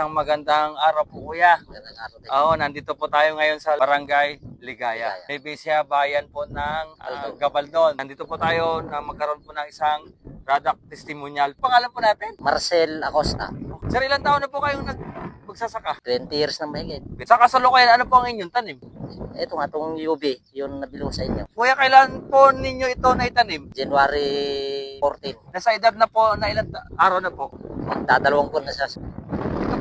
Ang magandang araw po kuya. Magandang araw din. Oo, nandito po tayo ngayon sa Barangay Ligaya. Ligaya. Nebisia, bayan po ng ah, Gabaldon. Nandito po tayo na magkaroon po ng isang product testimonial. Pangalan po natin? Marcel Acosta, Sir, ilang taon na po kayong nag magsasaka? 20 years na mahigit. Sa kasalukuyan, ano po ang inyong tanim? Ito nga itong UB, yun nabili ko sa inyo. Kuya, kailan po ninyo ito na itanim? January 14. Nasa edad na po na ilang ta- araw na po? Magdadalawang buwan na siya.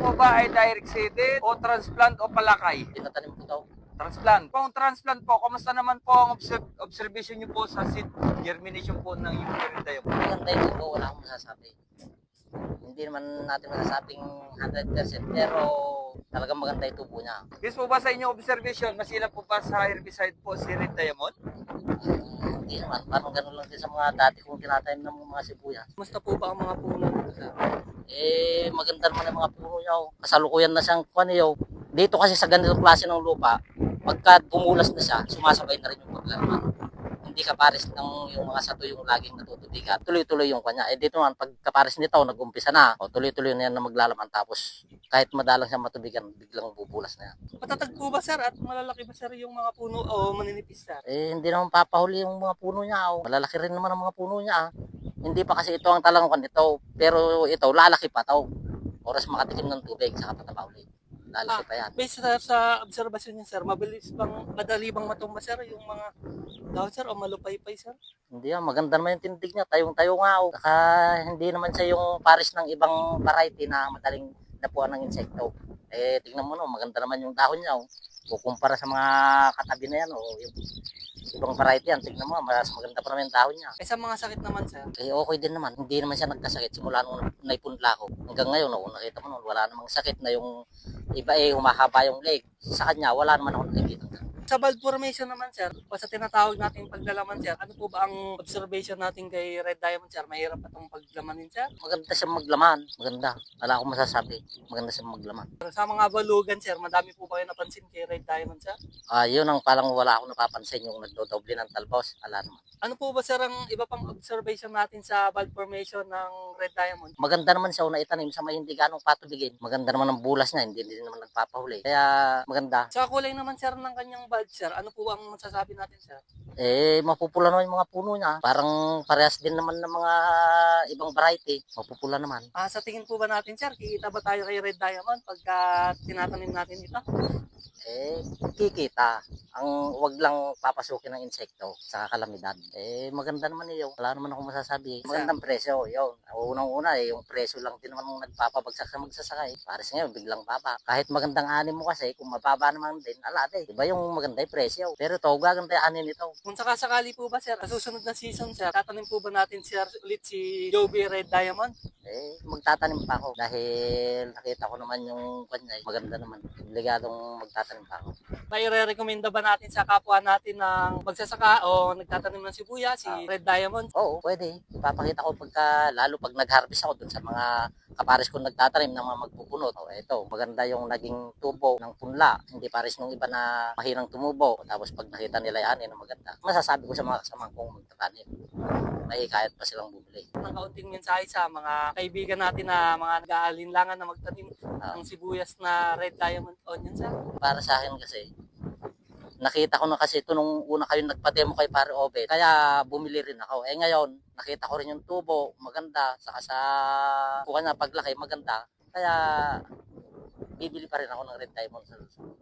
Po ba ay direct seeded o transplant o palakay? Tinatanim ko daw. Transplant. Kung transplant po, kamusta naman po ang observ- observation niyo po sa seed germination po ng yung Iridium? Maganda ito ko, wala akong masasabi. Hindi naman natin masasabing 100% pero talagang maganda ito po niya. Yes po ba sa inyong observation, masila po ba sa herbicide po si Red Diamond? Hindi naman, parang ganun lang din sa mga dati kong tinatanim ng mga sibuyas. Kumusta po ba ang mga puno sir? Eh, maganda naman ang mga puno niya. oh. Kasalukuyan na siyang kuwan niyo. Dito kasi sa ganitong klase ng lupa, pagka pumulas na siya, sumasabay na rin yung paglalaman. Hindi kapares ng yung mga sato yung laging natutubigan. Tuloy-tuloy yung kanya. Eh dito man, pag kapares nito, nag-umpisa na. O, tuloy-tuloy na yan na maglalaman. Tapos, kahit madalang siya matubigan, biglang bubulas na yan. Matatag po ba sir at malalaki ba sir yung mga puno o maninipis sir? Eh, hindi naman papahuli yung mga puno niya. Oh. Malalaki rin naman ang mga puno niya. ah. Hindi pa kasi ito ang talangan nito. Pero ito, lalaki pa to. Oras makatikim ng tubig, saka pataba ulit. Lalaki pa yan. Based sir, sa observation niya sir, mabilis bang, madali bang matumba sir yung mga daon sir o malupay-pay sir? Hindi ah, maganda naman yung tindig niya. Tayong-tayo nga. Oh. Saka hindi naman siya yung pares ng ibang variety na madaling napuan ng insekto. Eh, tingnan mo no, maganda naman yung dahon niya. Oh. Kukumpara sa mga katabi na yan. Oh. Yung ibang variety yan, tingnan mo, mas maganda pa naman yung dahon niya. Eh sa mga sakit naman sir, Eh, okay din naman. Hindi naman siya nagkasakit simula nung naipunla ko. Hanggang ngayon, no, kung nakita mo nun, wala namang sakit na yung iba eh, humahaba yung leg. Sa kanya, wala naman ako nakikita. Sa valve formation naman sir, o sa tinatawag nating paglalaman sir, ano po ba ang observation natin kay Red Diamond sir? Mahirap pa itong paglamanin sir? Maganda siya maglaman. Maganda. Wala akong masasabi. Maganda siya maglaman. Sa mga balugan sir, madami po ba kayo napansin kay Red Diamond sir? Ah, yun ang palang wala akong napapansin yung nagdodoble ng talbos. Ala naman. Ano po ba sir ang iba pang observation natin sa valve formation ng Red Diamond? Maganda naman siya na itanim sa may hindi ganong patubigin. Maganda naman ang bulas niya, hindi din naman nagpapahuli. Kaya maganda. Sa kulay naman sir ng kanyang valve sir, ano po ang masasabi natin sir? Eh, mapupula naman yung mga puno niya. Parang parehas din naman ng mga ibang variety. Mapupula naman. Ah, sa tingin po ba natin sir, kikita ba tayo kay Red Diamond pagka tinatanim natin ito? Eh, kikita. Ang wag lang papasukin ng insekto sa kalamidad. Eh, maganda naman yun. Wala naman akong masasabi. Magandang presyo, yun. Unang-una eh, yung presyo lang din naman ang nagpapabagsak sa magsasakay. Pares ngayon, biglang baba. Kahit magandang anim mo kasi, kung mababa naman din, ala de. Iba yung maganda yung presyo. Pero ito, gaganda yung anin nito. Kung sakasakali po ba sir, sa susunod na season sir, tatanim po ba natin sir ulit si Joby Red Diamond? Eh, magtatanim pa ako. Dahil nakita ko naman yung kanya, eh, maganda naman. Obligadong magtatanim. May re-recommenda ba natin sa kapwa natin ng magsasaka o nagtatanim ng sibuyas, si Red Diamond? Oo, pwede. Ipapakita ko pagka, lalo pag nag-harvest ako dun sa mga kapares kong nagtatanim ng mga magpupunot. O, eto, maganda yung naging tubo ng punla. Hindi pares nung iba na mahirang tumubo. Tapos pag nakita nila yan, yan ang maganda. Masasabi ko sa mga kasama kong magtatanim. May kahit pa silang bumili. Ng kaunting mensahe sa mga kaibigan natin na mga nag-aalinlangan na magtanim ng sibuyas na Red Diamond onion sir. Para sa akin kasi, nakita ko na kasi ito nung una kayo nagpa-demo kay Pare Obet. Kaya bumili rin ako. Eh ngayon, nakita ko rin yung tubo, maganda. Saka sa kuha na paglaki, maganda. Kaya bibili pa rin ako ng Red Diamond sa susunod.